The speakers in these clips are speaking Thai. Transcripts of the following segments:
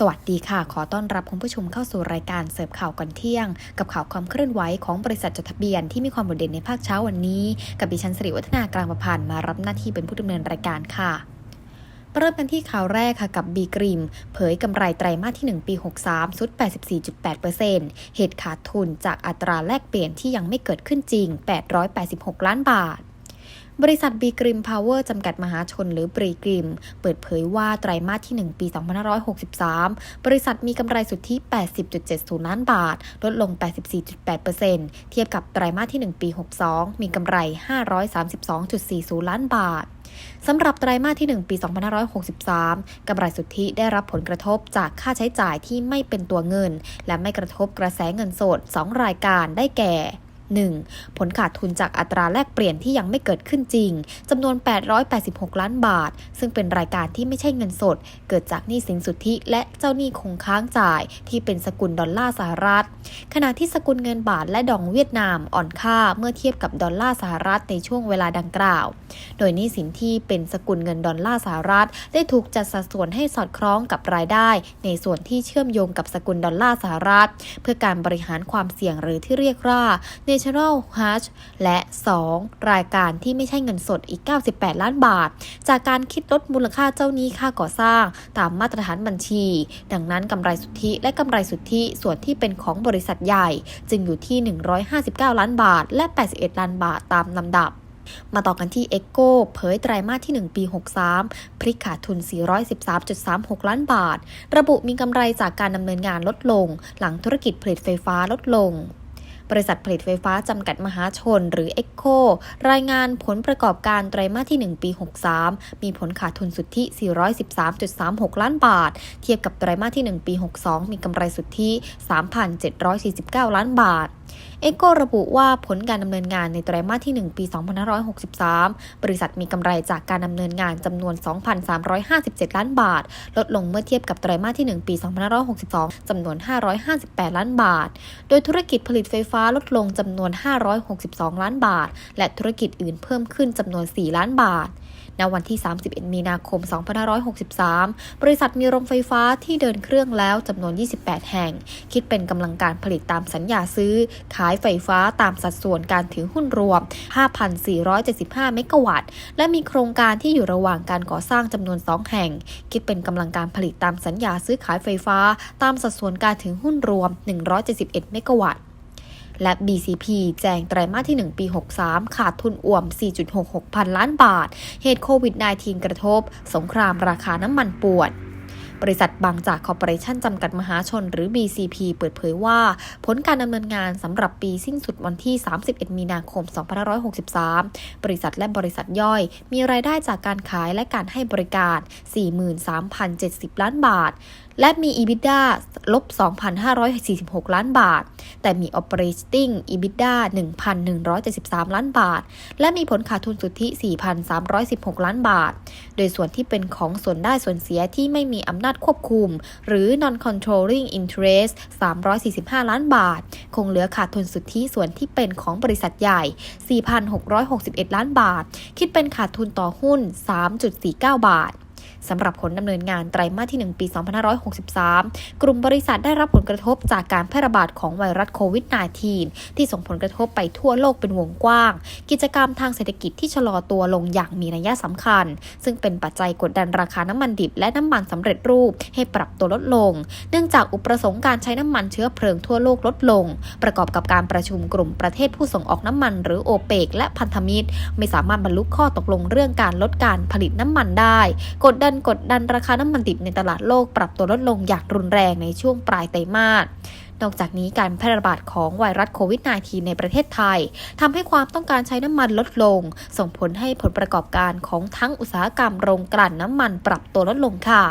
สวัสดีค่ะ ขอต้อนรับคุณผู้ชมเข้าสู่รายการเสิร์ฟข่าวก่อนเที่ยง กับข่าวความเคลื่อนไหวของบริษัทจดทะเบียนที่มีความโดดเด่นในภาคเช้าวันนี้ กับดิฉันสิริวัฒนากลางประพันธ์มารับหน้าที่เป็นผู้ดำเนินรายการค่ะเริ่มกันที่ข่าวแรกค่ะกับบีกริม เผยกำไรไตรมาสที่ 1 ปี 63สุด 84.8%เหตุขาดทุนจากอัตราแลกเปลี่ยนที่ยังไม่เกิดขึ้นจริง 886 ล้านบาท บริษัทบีกริมพาวเวอร์จำกัดมหาชนหรือปรีกริม เปิดเผยว่าไตรมาสที่ 1 ปี 2563 บริษัทมีกำไรสุทธิ 80.70 ล้านบาท ลดลง 84.8%เทียบกับไตรมาสที่ 1 ปี 62 มีกำไร 532.40 ล้านบาทสำหรับไตรมาสที่ 1 ปี 2563 กำไรสุทธิได้รับผลกระทบจากค่าใช้จ่ายที่ไม่เป็นตัวเงิน และไม่กระทบกระแสเงินสด 2 รายการได้แก่ 1. ผลขาดทุนจากอัตราแลกเปลี่ยนที่ยังไม่เกิดขึ้นจริงจำนวน 886 ล้านบาท ซึ่งเป็นรายการที่ไม่ใช่เงินสด เกิดจากหนี้สินสุทธิ และเจ้าหนี้คงค้างจ่ายที่เป็นสกุลดอลลาร์สหรัฐ ขณะที่สกุลเงินบาทและดองเวียดนามอ่อนค่าเมื่อเทียบกับดอลลาร์สหรัฐในช่วงเวลาดังกล่าว โดยหนี้สินที่เป็นสกุลเงินดอลลาร์สหรัฐ ได้ถูกจัดสัดส่วนให้สอดคล้องกับรายได้ ในส่วนที่เชื่อมโยงกับสกุลดอลลาร์สหรัฐ เพื่อการบริหารความเสี่ยงหรือที่เรียกว่าใน National Hedge และ 2. รายการที่ไม่ใช่เงินสดอีก 98 ล้านบาท จากการคิดลดมูลค่าเจ้าหนี้ค่าก่อสร้าง ตามมาตรฐานบัญชี ดังนั้นกำไรสุทธิและกำไรสุทธิส่วนที่เป็นของบริษัทใหญ่ จึงอยู่ที่ 159 ล้านบาท และ 81 ล้านบาทตามลำดับมาต่อกันที่ e อ o เผยไตรมาสที่ 1 ปี 63พลิกขาดทุน 413.36 ล้านบาท ระบุมีกำไรจากการดำเนินงานลดลง หลังธุรกิจผลิตไฟฟ้าลดลง บริษัทผลิตไฟฟ้าจำกัดมหาชนหรือ e อ o รายงานผลประกอบการไตรมาสที่ 1 ปี 63 มีผลขาดทุนสุทธิ 413.36 ล้านบาท เทียบกับไตรมาสที่ 1 ปี 62 มีกำไรสุทธิ 3,749 ล้านบาทเอโกระบุว่าผลการดำเนินงานในไตรมาสที่ 1 ปี 2563 บริษัทมีกำไรจากการดำเนินงานจำนวน 2,357 ล้านบาท ลดลงเมื่อเทียบกับไตรมาสที่ 1 ปี 2562 จำนวน 558 ล้านบาท โดยธุรกิจผลิตไฟฟ้าลดลงจำนวน 562 ล้านบาท และธุรกิจอื่นเพิ่มขึ้นจำนวน 4 ล้านบาทณวันที่ 31 มีนาคม 2563 บริษัทมีโรงไฟฟ้าที่เดินเครื่องแล้วจำนวน 28 แห่ง คิดเป็นกำลังการผลิตตามสัญญาซื้อ ขายไฟฟ้าตามสัดส่วนการถือหุ้นรวม 5,475 เมกะวัตต์ และมีโครงการที่อยู่ระหว่างการก่อสร้างจำนวน 2 แห่ง คิดเป็นกำลังการผลิตตามสัญญาซื้อขายไฟฟ้า ตามสัดส่วนการถือหุ้นรวม 171 เมกะวัตต์ และ BCP แจงไตรมาสที่ 1 ปี 63 ขาดทุนอ่วม 4.66 พันล้านบาท เหตุโควิด -19 กระทบ สงครามราคาน้ำมันปวดบริษัทบางจากคอร์ปอเรชันจำกัดมหาชนหรือ BCP เปิดเผยว่า ผลการดำเนินงานสำหรับปีสิ้นสุดวันที่ 31 มีนาคม 2563 บริษัทและบริษัทย่อย มีรายได้จากการขายและการให้บริการ 43,070 ล้านบาท และมี EBITDA ลบ 2,546 ล้านบาท แต่มี operating EBITDA 1,173 ล้านบาท และมีผลขาดทุนสุทธิ 4,316 ล้านบาท โดยส่วนที่เป็นของส่วนได้ส่วนเสียที่ไม่มีอำนาจควบคุม หรือ non controlling interest 345 ล้านบาท คงเหลือขาดทุนสุทธิส่วนที่เป็นของบริษัทใหญ่ 4,661 ล้านบาท คิดเป็นขาดทุนต่อหุ้น 3.49 บาท สำหรับผลดำเนินงานไตรมาสที่ 1 ปี 2563 กลุ่มบริษัทได้รับผลกระทบจากการแพร่ระบาดของไวรัสโควิด -19 ที่ส่งผลกระทบไปทั่วโลกเป็นวงกว้าง กิจกรรมทางเศรษฐกิจที่ชะลอตัวลงอย่างมีนัยสำคัญ ซึ่งเป็นปัจจัยกดดันราคาน้ำมันดิบและน้ำมันสำเร็จรูปให้ปรับตัวลดลง เนื่องจากอุปสงค์การใช้น้ำมันเชื้อเพลิงทั่วโลกลดลง ประกอบกับการประชุมกลุ่มประเทศผู้ส่งออกน้ำมัน หรือโอเปกและพันธมิตร ไม่สามารถบรรลุข้อตกลงเรื่องการลดการผลิตน้ำมันได้ กดดันกดดันราคาน้ำมันดิบในตลาดโลกปรับตัวลดลงอย่างรุนแรงในช่วงปลายไตรมาสนอกจากนี้การแพร่ระบาดของไวรัสโควิด -19 ในประเทศไทยทำให้ความต้องการใช้น้ำมันลดลง ส่งผลให้ผลประกอบการของทั้งอุตสาหกรรมโรงกลั่นน้ำมันปรับตัวลดลงค่ะ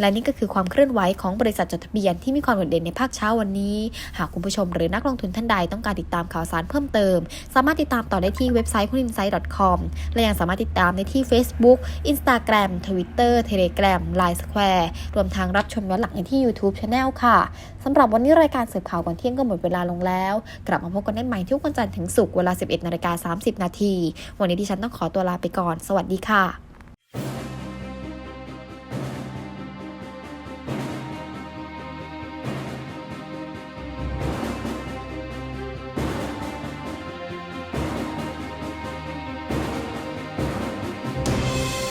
และนี่ก็คือความเคลื่อนไหวของบริษัทจดทะเบียนที่มีความโดดเด่นในภาคเช้าวันนี้ หากคุณผู้ชมหรือนักลงทุนท่านใดต้องการติดตามข่าวสารเพิ่มเติม สามารถติดตามต่อได้ที่เว็บไซต์ h u n i n s i g h t c o m และยังสามารถติดตามได้ที่ Facebook Instagram Twitter Telegram Line Square รวมทางรับชมย้อนหลังในที่ YouTube Channel ค่ะสำหรับวันนี้รายการสืบข่าวก่อนเที่ยงก็หมดเวลาลงแล้ว กลับมาพบกันได้ใหม่ทุกวันจันทร์ถึงศุกร์เวลา 11นาฬิกา30 นาที วันนี้ดิฉันต้องขอตัวลาไปก่อน สวัสดีค่ะ